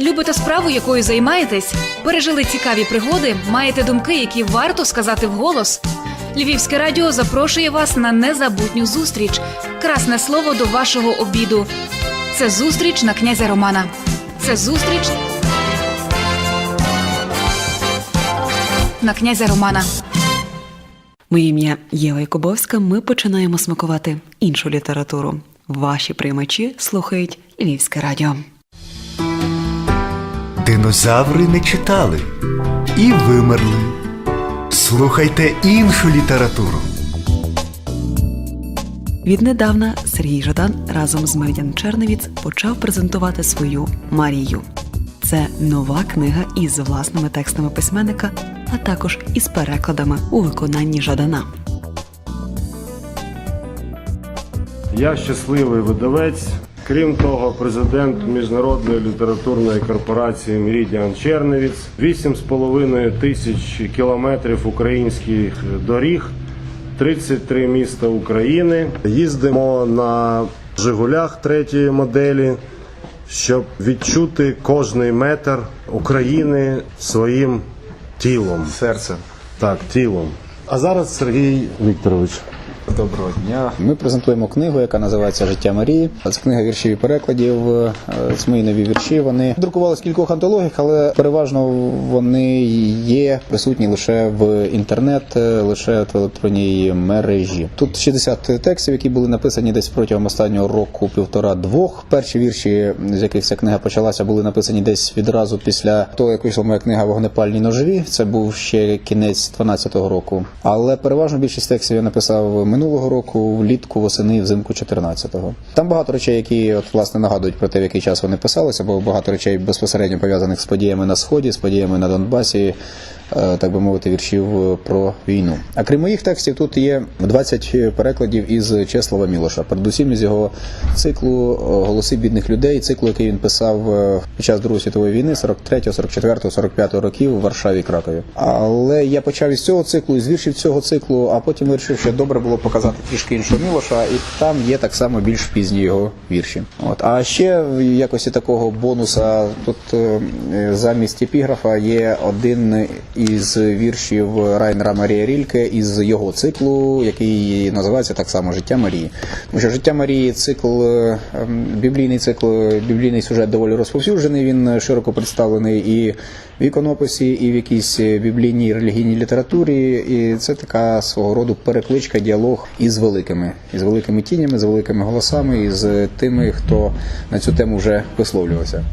Любите справу, якою займаєтесь? Пережили цікаві пригоди, маєте думки, які варто сказати вголос? Львівське радіо запрошує вас на незабутню зустріч. Красне слово до вашого обіду. Це зустріч на князя Романа. Це зустріч на князя Романа. Моє ім'я Єва Якубовська. Ми починаємо смакувати іншу літературу. Ваші приймачі слухають Львівське радіо. Динозаври не читали і вимерли. Слухайте іншу літературу. Віднедавна Сергій Жадан разом з Мер'ян Черневіц почав презентувати свою Марію. Це нова книга із власними текстами письменника, а також із перекладами у виконанні Жадана. Я щасливий видавець. Крім того, президент міжнародної літературної корпорації Мірідіан Черневіц, 8,5 тисяч кілометрів українських доріг, 33 міста України. Їздимо на Жигулях третьої моделі, щоб відчути кожний метр України своїм тілом. Серце. Так, тілом. А зараз Сергій Вікторович. Доброго дня. Ми презентуємо книгу, яка називається Життя Марії. Це книга віршів і перекладів. е, Це мої нові вірші. Вони друкувалися в кількох антологіях, але переважно вони є присутні лише в інтернет, е, лише в електронній мережі. Тут 60 текстів, які були написані десь протягом останнього року, півтора-двох. Перші вірші, з яких ця книга почалася, були написані десь відразу після того, як вийшла моя книга Вогнепальні ножові. Це був ще кінець 12-го року. Але переважно більшість текстів я написав минулого року, влітку, восени, взимку 14-го. Там багато речей, які от власне нагадують про те, в який час вони писалися, бо багато речей безпосередньо пов'язаних з подіями на сході, з подіями на Донбасі. Е, Так би мовити, віршів про війну. А крім моїх текстів, тут є 20 перекладів із Чеслава Мілоша, передусім із його циклу е, Голоси бідних людей, циклу, який він писав е, під час Другої світової війни, 43, 44, 45 років в Варшаві Кракові. Але я почав із цього циклу, із віршів цього циклу, а потім вирішив, що добре було показати трішки іншого Мілоша, і там є так само більш пізні його вірші. От а ще в якості такого бонуса тут е, замість епіграфа є один із віршів Райнера Марія Рільке із його циклу, який називається так само Життя Марії. Тому що життя Марії цикл, ем, біблійний цикл, біблійний сюжет доволі розповсюджений. Він широко представлений і в іконописі, і в якійсь біблійній релігійній літературі. І це така свого роду перекличка, діалог із великими, із великими тінями, з великими голосами, і з тими, хто на цю тему вже висловлювався.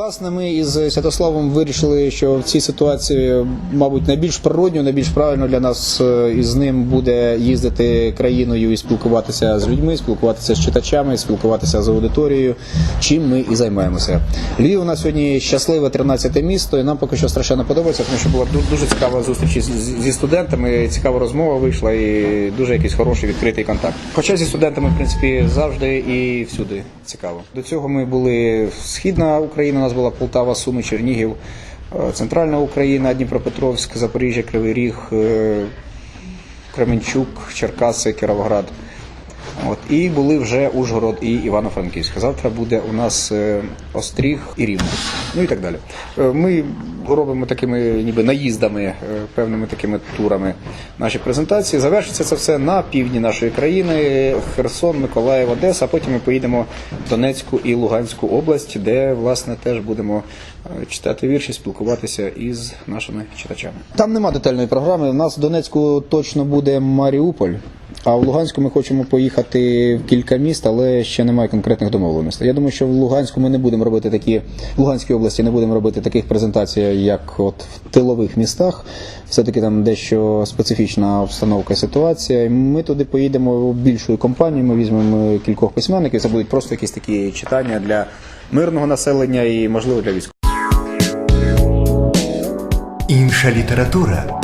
Власне, ми із Святославом вирішили, що в цій ситуації, мабуть, найбільш природньо, найбільш правильно для нас е, із ним буде їздити країною і спілкуватися з людьми, спілкуватися з читачами, спілкуватися з аудиторією, чим ми і займаємося. Львів у нас сьогодні щасливе 13 місто, і нам поки що страшенно подобається, тому що була дуже цікава зустріч зі студентами, цікава розмова вийшла і дуже якийсь хороший відкритий контакт. Хоча зі студентами, в принципі, завжди і всюди цікаво. До цього ми були східна Україна, нас була Полтава, Суми, Чернігів, е, центральна Україна, Дніпропетровськ, Запоріжжя, Кривий Ріг, е, Кременчук, Черкаси, Кіровоград. От і були вже Ужгород і Івано-Франківськ. Завтра буде у нас е, Остріг і Рівне. Ну і так далі. Е, Ми робимо такими ніби наїздами, е, певними такими турами наші презентації. Завершиться це все на півдні нашої країни: Херсон, Миколаїв, Одеса. А потім ми поїдемо в Донецьку і Луганську область, де власне теж будемо читати вірші, спілкуватися із нашими читачами. Там нема детальної програми. У нас в Донецьку точно буде Маріуполь. А в Луганську ми хочемо поїхати в кілька міст, але ще немає конкретних домовленостей. Я думаю, що в Луганську ми не будемо робити такі в Луганській області не будемо робити таких презентацій, як от в тилових містах. Все-таки там дещо специфічна обстановка ситуація. Ми туди поїдемо більшою компанією. Ми візьмемо кількох письменників. Це будуть просто якісь такі читання для мирного населення і можливо для військових. Інша література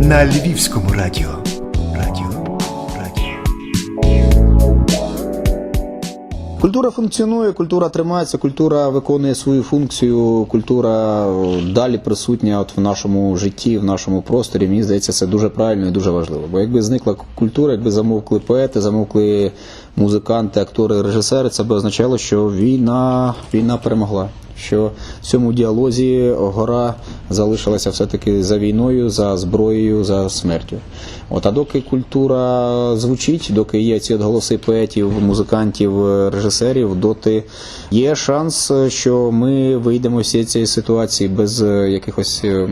на Львівському радіо. Культура функціонує, культура тримається, культура виконує свою функцію, культура далі присутня от в нашому житті, в нашому просторі. Мені здається, це дуже правильно і дуже важливо. Бо якби зникла культура, якби замовкли поети, замовкли музиканти, актори, режисери, це би означало, що війна, війна перемогла. Що в цьому діалозі гора залишилася все-таки за війною, за зброєю, за смертю. От, а доки культура звучить, доки є ці голоси поетів, музикантів, режисерів, доти є шанс, що ми вийдемо з цієї ситуації без е, якихось е,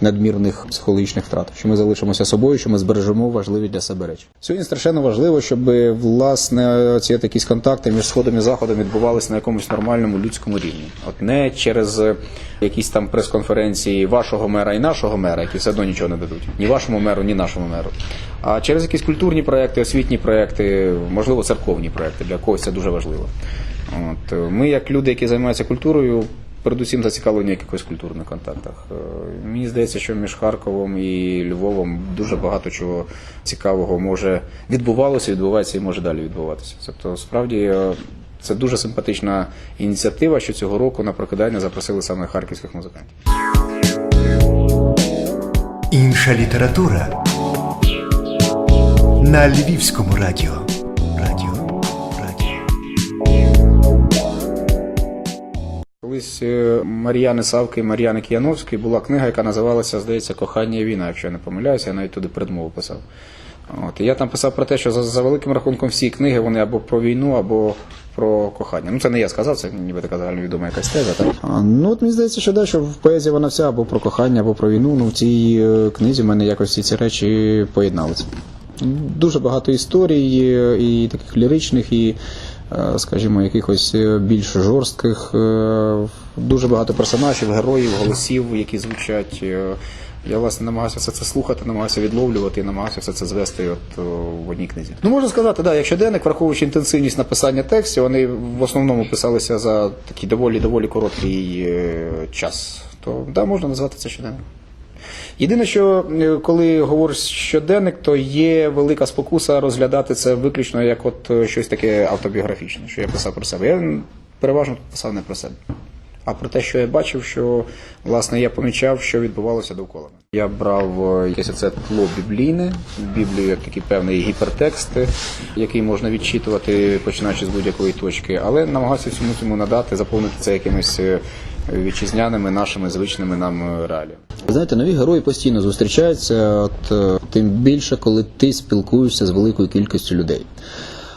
надмірних психологічних втрат, що ми залишимося собою, що ми збережемо важливі для себе речі. Сьогодні страшенно важливо, щоб власне ці якісь контакти між сходом і заходом відбувалися на якомусь нормальному людському рівні. От не через е, якісь там прес-конференції вашого мера і нашого мера, які все одно нічого не дадуть, ні вашому меру, ні нашому меру. А через якісь культурні проекти, освітні проекти, можливо, церковні проекти. Для когось це дуже важливо. От е, ми, як люди, які займаються культурою, передусім зацікавлені в якихось культурних контактах. Е, Мені здається, що між Харковом і Львовом дуже багато чого цікавого може відбувалося, відбувається і може далі відбуватися. Тобто, справді. е, Це дуже симпатична ініціатива, що цього року на прокидання запросили саме харківських музикантів. Інша література на Львівському радіо. Радіо. Колись е, Мар'яни Савки і Мар'яни Кияновської була книга, яка називалася, здається, Кохання і війна, якщо я не помиляюся, я навіть туди передмову писав. От, і я там писав про те, що за, за великим рахунком всі книги вони або про війну, або про кохання. Ну це не я сказав, це ніби така загальновідома якась теза. Так? Ну от мені здається, що да, що в поезії вона вся або про кохання, або про війну. Ну в цій е, книзі в мене якось всі ці речі поєдналися. Дуже багато історій е, і таких ліричних, і, скажімо, якихось е, більш жорстких. е, Дуже багато персонажів, героїв, голосів, які звучать. Е, Я власне намагався все це слухати, намагався відловлювати і намагався все це звести от в одній книзі. Ну можна сказати, да, якщо денник, враховуючи інтенсивність написання текстів, вони в основному писалися за такий доволі доволі короткий е, час. То да, можна назвати це щоденник. Єдине, що е, коли говориш щоденник, то є велика спокуса розглядати це виключно як от е, щось таке автобіографічне, що я писав про себе. Я переважно писав не про себе, а про те, що я бачив, що власне я помічав, що відбувалося довкола. Я брав е, якесь оце тло біблійне, Біблію як такий певний гіпертекст, який можна відчитувати, починаючи з будь-якої точки, але намагався всьому цьому надати, заповнити це якимись е, вітчизняними нашими звичними нам е, реаліями. Знаєте, нові герої постійно зустрічаються, от е, тим більше, коли ти спілкуєшся з великою кількістю людей.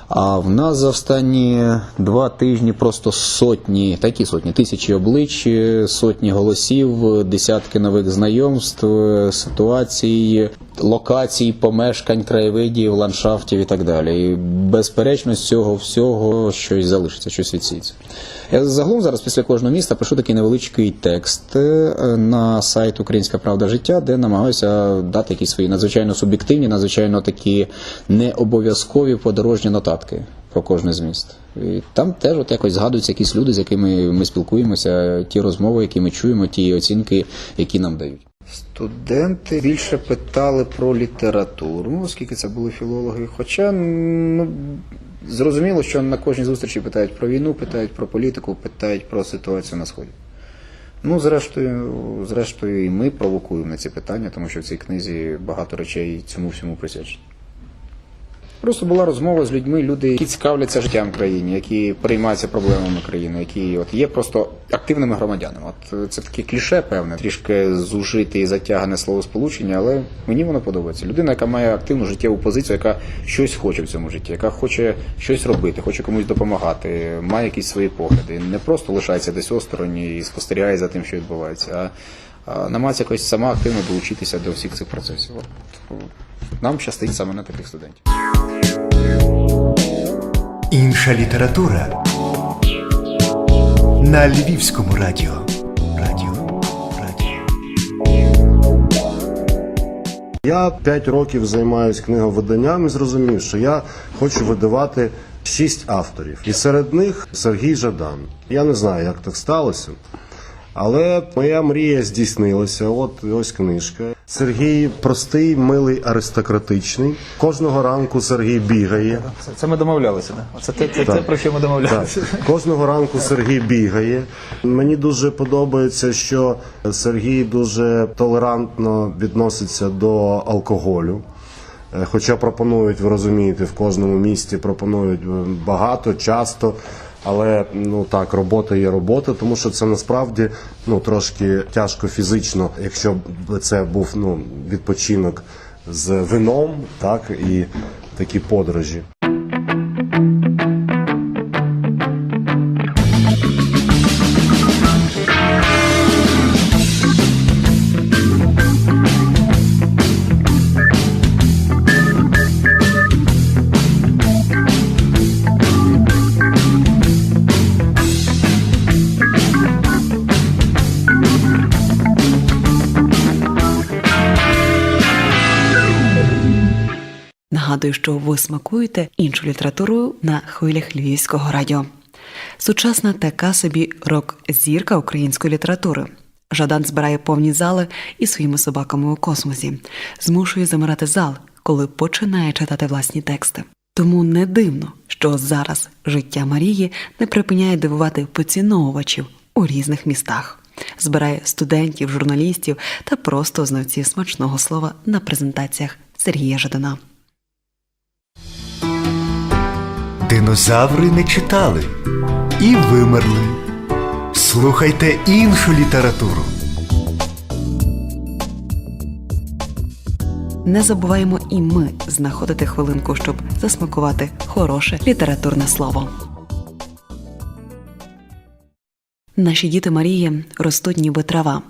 А в нас за останні два тижні просто сотні, такі сотні, тисячі облич, сотні голосів, десятки нових знайомств, ситуацій, локацій, помешкань, краєвидів, ландшафтів і так далі. І безперечно, з цього всього щось залишиться, щось відсіється. Я загалом зараз після кожного міста пишу такий невеличкий текст е, на сайт Українська Правда життя, де намагаюся дати якісь свої надзвичайно суб'єктивні, надзвичайно такі необов'язкові подорожні нотатки про кожне з міст. І там теж от якось згадуються якісь люди, з якими ми спілкуємося, ті розмови, які ми чуємо, ті оцінки, які нам дають. Студенти більше питали про літературу, оскільки це були філологи. Хоча ну, зрозуміло, що на кожній зустрічі питають про війну, питають про політику, питають про ситуацію на сході. Ну, зрештою, зрештою, і ми провокуємо на ці питання, тому що в цій книзі багато речей цьому всьому присвячені. Просто була розмова з людьми, люди, які цікавляться життям країни, які переймаються проблемами країни, які от є просто активними громадянами. От е, це таке кліше, певне, трішки зужите і затягане словосполучення, але мені воно подобається. Людина, яка має активну життєву позицію, яка щось хоче в цьому житті, яка хоче щось робити, хоче комусь допомагати, має якісь свої погляди, не просто лишається десь осторонь і спостерігає за тим, що відбувається, а, а намагається якось сама активно долучитися до всіх цих процесів. От, нам щастить саме на таких студентів. Інша література на Львівському радіо. Я 5 років займаюся книговиданням і зрозумів, що я хочу видавати шість авторів. І серед них Сергій Жадан. Я не знаю, як так сталося. Але моя мрія здійснилася. От ось книжка. Сергій простий, милий, аристократичний. Кожного ранку Сергій бігає. Це, це ми домовлялися, да? Це те, це, те, про що ми домовлялися. Так. Кожного ранку Сергій бігає. Мені дуже подобається, що Сергій дуже толерантно відноситься до алкоголю. Е, Хоча пропонують, ви розумієте, в кожному місті пропонують багато, часто. Але ну так, робота є робота, тому що це насправді ну трошки тяжко фізично, якщо б це був ну відпочинок з вином, так і такі подорожі. Нагадую, що ви смакуєте іншу літературу на хвилях Львівського радіо. Сучасна така собі рок-зірка української літератури. Жадан збирає повні зали і своїми собаками у космосі, змушує замирати зал, коли починає читати власні тексти. Тому не дивно, що зараз життя Марії не припиняє дивувати поціновувачів у різних містах, збирає студентів, журналістів та просто знавців смачного слова на презентаціях Сергія Жадана. Динозаври не читали і вимерли. Слухайте іншу літературу. Не забуваємо і ми знаходити хвилинку, щоб засмакувати хороше літературне слово. Наші діти Марії ростуть ніби трава.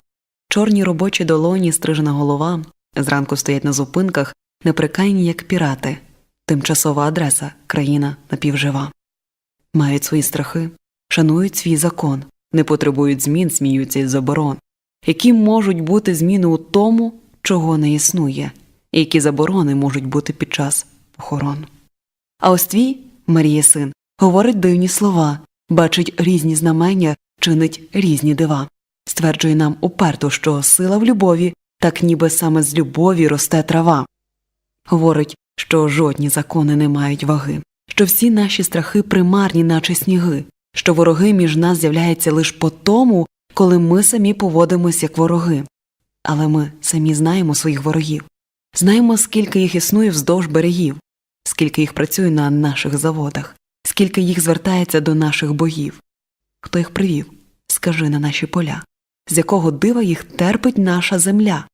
Чорні робочі долоні, стрижена голова, зранку стоять на зупинках, неприкаяні, як пірати. Тимчасова адреса країна напівжива. Мають свої страхи, шанують свій закон, не потребують змін, сміються із заборон. Які можуть бути зміни у тому, чого не існує, і які заборони можуть бути під час похорон. А ось твій, Марія син, говорить дивні слова, бачить різні знамення, чинить різні дива, стверджує нам уперто, що сила в любові, так ніби саме з любові росте трава. Говорить, що жодні закони не мають ваги, що всі наші страхи примарні, наче сніги, що вороги між нас з'являються лише по тому, коли ми самі поводимось як вороги. Але ми самі знаємо своїх ворогів, знаємо, скільки їх існує вздовж берегів, скільки їх працює на наших заводах, скільки їх звертається до наших богів. Хто їх привів? Скажи на наші поля, з якого дива їх терпить наша земля?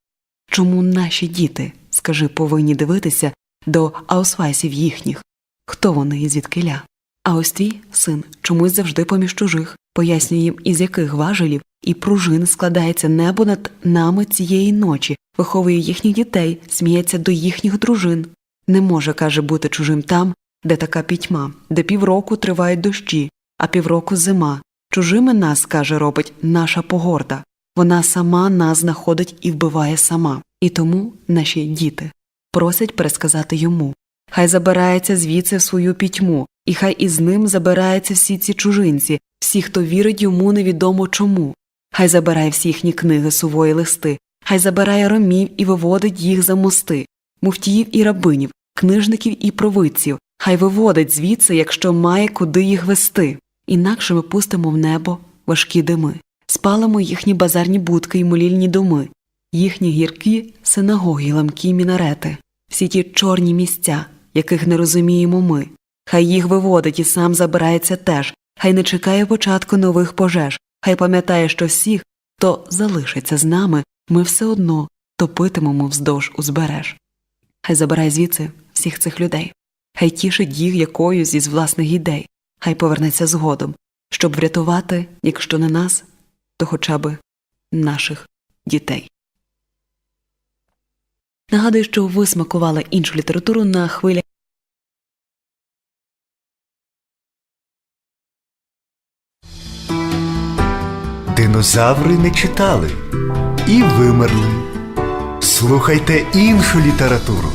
Чому наші діти, скажи, повинні дивитися до аусвайсів їхніх? Хто вони і звідкиля? А ось твій син чомусь завжди поміж чужих, пояснює їм, із яких важелів і пружин складається небо над нами цієї ночі, виховує їхніх дітей, сміється до їхніх дружин. Не може, каже, бути чужим там, де така пітьма, де півроку тривають дощі, а півроку зима. Чужими нас, каже, робить наша погорда. Вона сама нас знаходить і вбиває сама. І тому наші діти просять пересказати йому. Хай забирається звідси в свою пітьму, і хай із ним забираються всі ці чужинці, всі, хто вірить йому невідомо чому. Хай забирає всі їхні книги, сувої листи, хай забирає ромів і виводить їх за мости, муфтіїв і рабинів, книжників і провидців, хай виводить звідси, якщо має куди їх вести. Інакше ми пустимо в небо важкі дими, спалимо їхні базарні будки й молільні доми, їхні гіркі синагоги ламкі мінарети, всі ті чорні місця, яких не розуміємо ми. Хай їх виводить і сам забирається теж, хай не чекає початку нових пожеж, хай пам'ятає, що всіх, хто залишиться з нами, ми все одно топитимемо вздовж узбереж. Хай забирає звідси всіх цих людей, хай тішить їх якоюсь із власних ідей, хай повернеться згодом, щоб врятувати, якщо не нас, то хоча б наших дітей. Нагадую, що ви смакували іншу літературу на хвилях Динозаври не читали і вимерли. Слухайте іншу літературу.